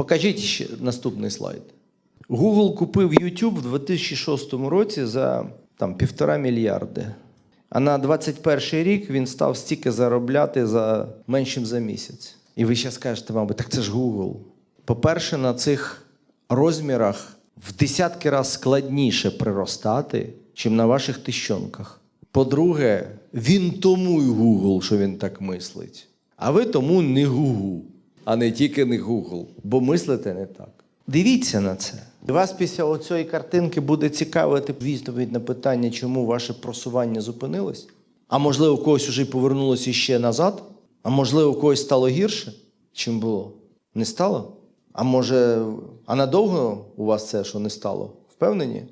Покажіть ще наступний слайд. Google купив YouTube в 2006 році за там, півтора мільярди. А на 21 рік він став стільки заробляти за меншим за місяць. І ви ще скажете, мабуть, так це ж Google. По-перше, на цих розмірах в десятки разів складніше приростати, чим на ваших тищонках. По-друге, він тому й Google, що він так мислить. А ви тому не Google, а не тільки не Google, бо мислите не так. Дивіться на це. І Вас після оцієї картинки буде цікавити відповідь на питання, чому ваше просування зупинилось? А можливо, у когось уже й повернулося ще назад? А можливо, у когось стало гірше, чим було? Не стало? А може, а надовго у вас це, що не стало? Впевнені?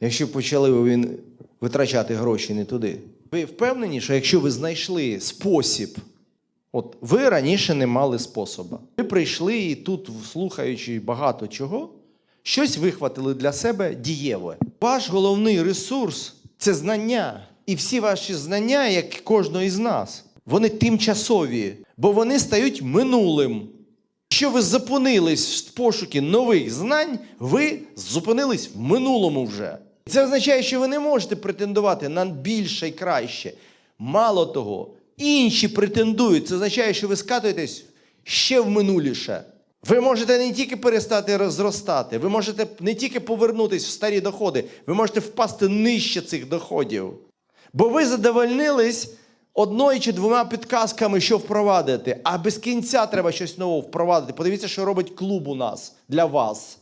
Якщо почали ви він- витрачати гроші не туди. Ви впевнені, що якщо ви знайшли спосіб От ви раніше не мали способа. Ви прийшли і тут, слухаючи багато чого, щось вихватили для себе дієве. Ваш головний ресурс це знання. І всі ваші знання, як кожного із нас, вони тимчасові, бо вони стають минулим. Якщо ви зупинились в пошукі нових знань, ви зупинились в минулому вже. Це означає, що ви не можете претендувати на більше і краще. Мало того, інші претендують. Це означає, що ви скатуєтесь ще в минуліше. Ви можете не тільки перестати розростати, ви можете не тільки повернутися в старі доходи, ви можете впасти нижче цих доходів. Бо ви задовольнились одною чи двома підказками, що впровадити, а без кінця треба щось нове впровадити. Подивіться, що робить клуб у нас для вас.